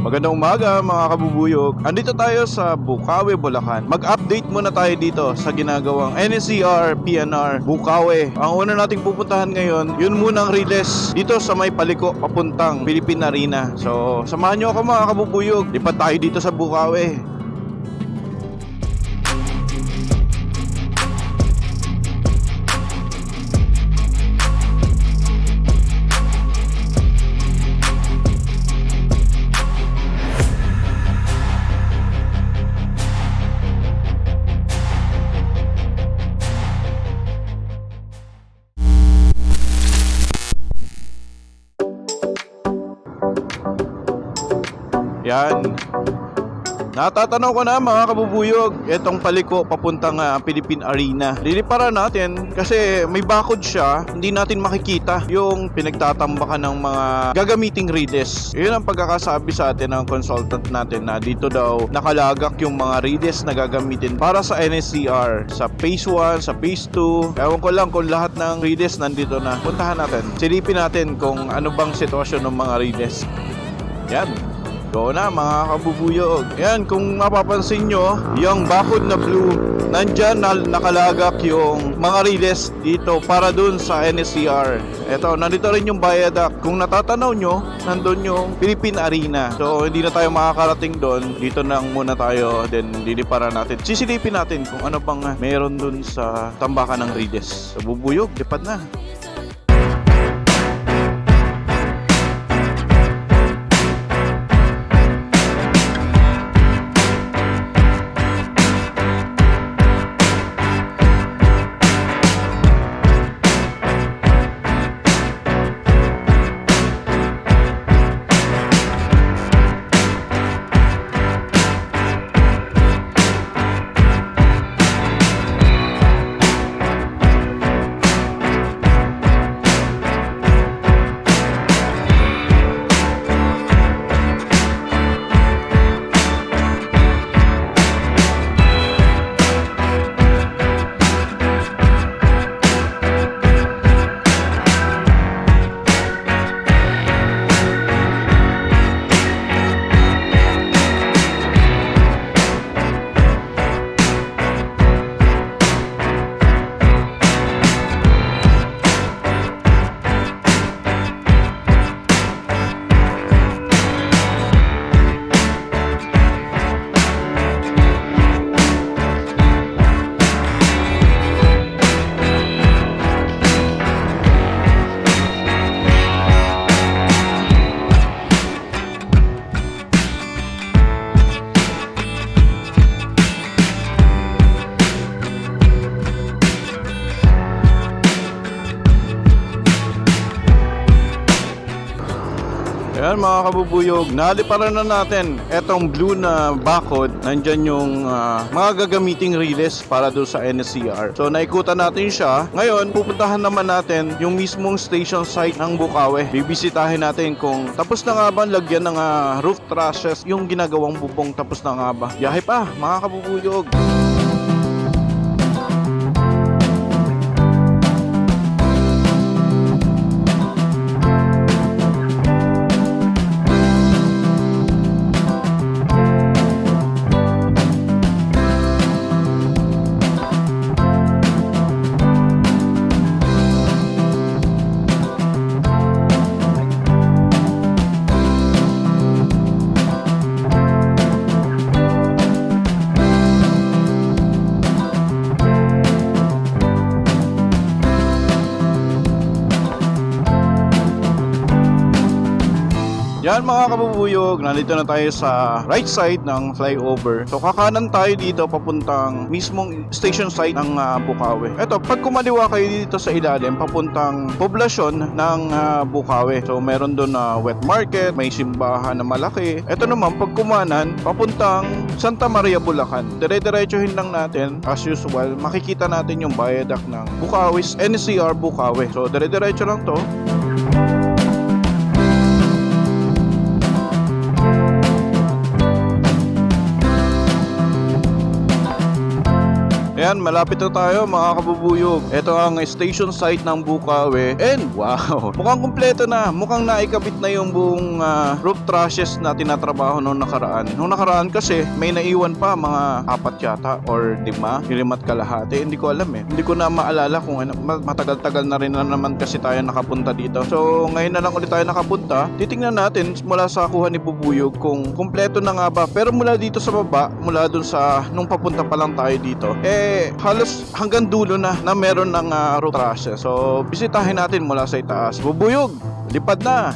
Magandang umaga mga kabubuyog. Andito tayo sa Bukawe, Bulacan. Mag-update muna tayo dito sa ginagawang NSCR PNR Bukawe. Ang una nating pupuntahan ngayon, yun munang Riles dito sa may paliko papuntang Philippine Arena. So, samahan nyo ako mga kabubuyog. Lipat tayo dito sa Bukawe. Natatanaw ko na mga kabubuyog, itong paliko papuntang ah, Philippine Arena. Liliparan natin kasi may bakod siya, hindi natin makikita yung pinagtatambakan ng mga gagamiting redes. Yun ang pagkakasabi sa atin ng consultant natin na dito daw nakalagak yung mga redes na gagamitin para sa NSCR sa Phase 1, sa Phase 2. Ewan ko lang kung lahat ng redes nandito na. Puntahan natin. Silipin natin kung ano bang sitwasyon ng mga redes. Yan. Go na mga kabubuyog. Yan, kung mapapansin nyo, yung bakod na blue, nandyan na nakalagak yung mga riles dito para dun sa NSCR. Eto, nandito rin yung viaduct. Kung natatanaw nyo, nandun yung Philippine Arena. So, hindi na tayo makakarating doon. Dito nang muna tayo, then liliparan natin. Sisilipin natin kung ano bang meron dun sa tambakan ng riles. So, bubuyog, lipad na. Ayan mga kabubuyog, naliparan na natin etong blue na bakod. Nandyan yung ah, mga gagamiting riles para doon sa NSCR. So naikutan natin siya. Ngayon, pupuntahan naman natin yung mismong station site ng Bukawe. Bibisitahin natin kung tapos na nga ba lagyan ng ah, roof trusses yung ginagawang bubong tapos na nga ba. Yahe pa mga kabubuyog. Yan mga kabubuyog, nandito na tayo sa right side ng flyover. So kakanan tayo dito papuntang mismong station site ng ah, Bukawe. Eto, pag kumaliwa kayo dito sa ilalim, papuntang poblasyon ng ah, Bukawe. So meron doon na wet market, may simbahan na malaki. Eto naman, pag kumanan, papuntang Santa Maria, Bulacan. Dire-diretsuhin lang natin, as usual, makikita natin yung viaduct ng Bukawi's NCR Bukawe. So dire-diretso lang to. Ayan malapit na tayo mga kabubuyog. Ito ang station site ng Bukawe. And wow, mukhang kumpleto na. Mukhang naikabit na yung buong ah, roof trusses na tinatrabaho noong nakaraan. Noong nakaraan kasi may naiwan pa mga apat yata or lima, lilimat kalahati. Hindi ko alam eh. Hindi ko na maalala kung ano. Ma- Matagal-tagal na rin na naman kasi tayo nakapunta dito. So ngayon na lang ulit tayo nakapunta. Titingnan natin mula sa kuha ni Bubuyog kung kumpleto na nga ba. Pero mula dito sa baba, mula dun sa nung papunta pa lang tayo dito, eh halos hanggang dulo na na meron ng uh, root trusses. So bisitahin natin mula sa itaas. Bubuyog, lipad na.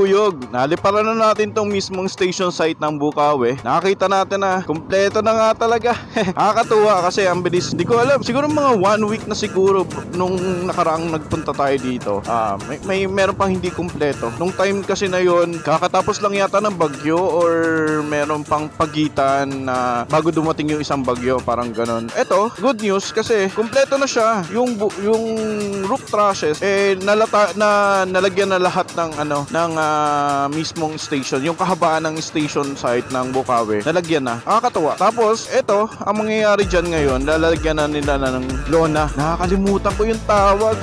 Mga kabubuyog, naliparan na natin tong mismong station site ng Bukawe. Nakakita natin na kumpleto na nga talaga. Nakakatuwa kasi ang bilis. Hindi ko alam, siguro mga one week na siguro nung nakaraang nagpunta tayo dito. Ah, may, may meron pang hindi kumpleto. Nung time kasi na yon, kakatapos lang yata ng bagyo or meron pang pagitan na bago dumating yung isang bagyo, parang ganon. Eto, good news kasi kumpleto na siya. Yung yung roof trusses eh nalata na nalagyan na lahat ng ano ng ah, mismong station, yung kahabaan ng station site ng Bukawi, nalagyan na. Nakakatawa. Tapos, eto, ang mangyayari dyan ngayon, lalagyan na nila na ng lona. Nakakalimutan ko yung tawag.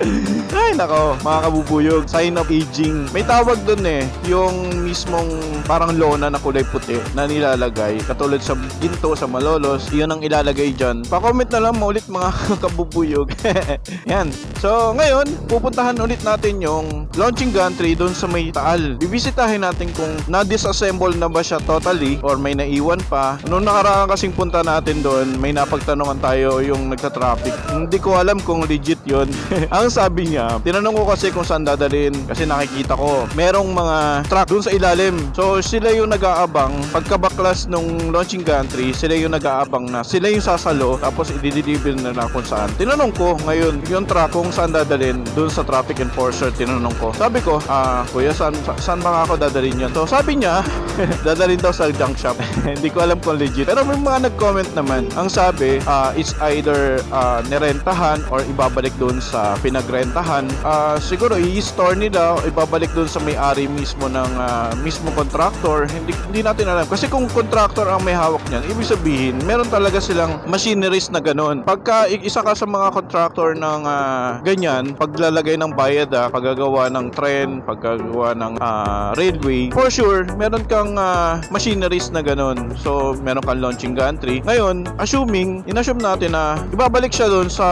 Ay, nako, mga kabubuyog. Sign of aging. May tawag dun eh. Yung mismong parang lona na kulay puti na nilalagay. Katulad sa ginto, sa malolos. Yun ang ilalagay dyan. Pa-comment na lang mo ulit mga kabubuyog. Yan. So, ngayon, pupuntahan ulit natin yung launching gantry doon sa may taal. Bibisitahin natin kung na-disassemble na ba siya totally or may naiwan pa. Noong nakaraan kasing punta natin doon, may napagtanungan tayo yung nagta-traffic. Hindi ko alam kung legit yon. Ang sabi niya, tinanong ko kasi kung saan dadalhin kasi nakikita ko merong mga truck doon sa ilalim. So sila yung nag-aabang pagkabaklas nung launching gantry, sila yung nag-aabang na sila yung sasalo tapos i-deliver na lang kung saan. Tinanong ko ngayon yung truck kung saan dadalhin doon sa traffic enforcer tinanong ko. Sabi ko, ah kuya saan, sa- saan ba ako dadalhin yun? So sabi niya, dadalhin daw sa junk shop. Hindi ko alam kung legit. Pero may mga nag-comment naman. Ang sabi, ah, it's either ah, nirentahan or ibabalik doon sa pinagrentahan. Ah, siguro i-store nila ibabalik doon sa may-ari mismo ng ah, mismo contractor. Hindi, hindi natin alam. Kasi kung contractor ang may hawak niyan, ibig sabihin, meron talaga silang machineries na ganun. Pagka isa ka sa mga contractor ng ah, ganyan, paglalagay ng bayad, ah, paggagawa ng tren, paggagawa ng ah, railway, for sure, meron kang ah, machineries na ganun. So, meron kang launching gantry. Ngayon, assuming, inassume natin na ibabalik siya doon sa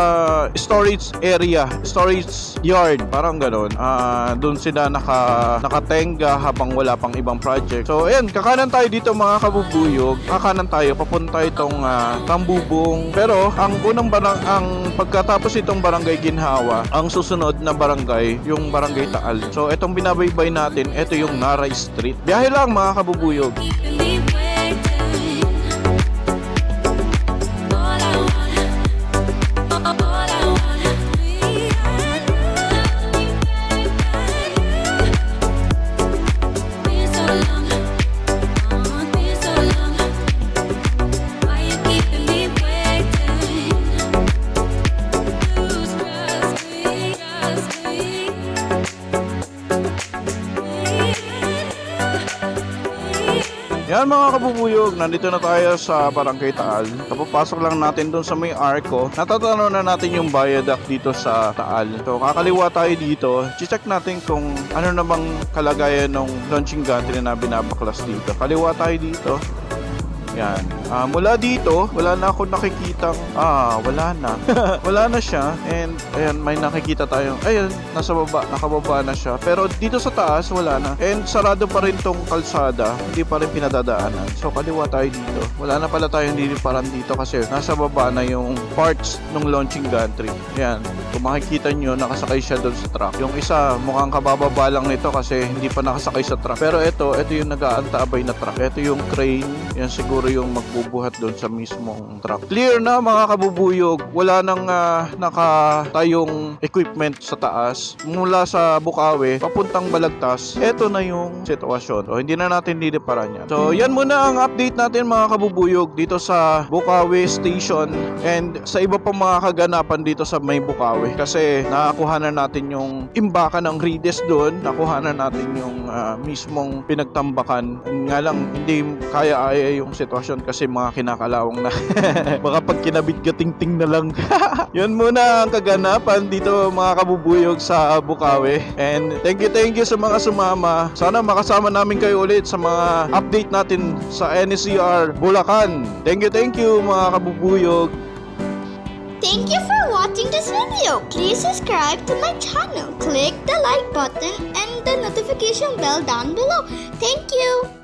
storage area, storage yard, parang ganun. Ah, doon sila naka, nakatenga habang wala pang ibang project. So, ayan, kakanan tayo dito mga kabubuyog. Kakanan tayo, papunta itong ah, Tambubong. Pero, ang unang barang, ang pagkatapos itong barangay Ginhawa, ang susunod na barangay, yung barangay Taal. So, itong binabaybay natin, ito yung Naray Street. Biyahe lang mga kabubuyog. Kabubuyog, nandito na tayo sa Barangay Taal. Kapapasok lang natin doon sa may arko. Natatanaw na natin yung viaduct dito sa Taal. So kakaliwa tayo dito. Check natin kung ano namang kalagayan ng launching gantry na binabaklas dito. Kaliwa tayo dito. Yan. Ah, mula dito, wala na ako nakikitang ah, wala na. wala na siya and ayan may nakikita tayong ayun nasa baba, nakababa na siya. Pero dito sa taas wala na. And sarado pa rin tong kalsada, hindi pa rin pinadadaanan. So kaliwa tayo dito. Wala na pala tayong niliparan dito kasi nasa baba na yung parts ng launching gantry. Yan. Kung makikita nyo, nakasakay siya doon sa truck. Yung isa, mukhang kabababa lang nito kasi hindi pa nakasakay sa truck. Pero ito, ito yung nag-aantabay na truck. Ito yung crane. Yan siguro yung magbubuhat doon sa mismong truck. Clear na mga kabubuyog. Wala nang ah, nakatayong equipment sa taas. Mula sa Bukawi, papuntang Balagtas. Ito na yung sitwasyon. O, hindi na natin liliparan yan. So, yan muna ang update natin mga kabubuyog dito sa Bukawi Station and sa iba pa mga kaganapan dito sa may Bukawi. Kasi nakakuha na natin yung imbakan ng Rides doon. Nakuha na natin yung ah, mismong pinagtambakan. Nga lang, hindi kaya-aya yung sitwasyon kasi mga kinakalawang na. Baka pag kinabit gating-ting na lang. Yun muna ang kaganapan dito mga kabubuyog sa Bukawi. And thank you, thank you sa mga sumama. Sana makasama namin kayo ulit sa mga update natin sa NCR Bulacan. Thank you, thank you mga kabubuyog. Thank you for watching this video. Please subscribe to my channel. Click the like button and the notification bell down below. Thank you.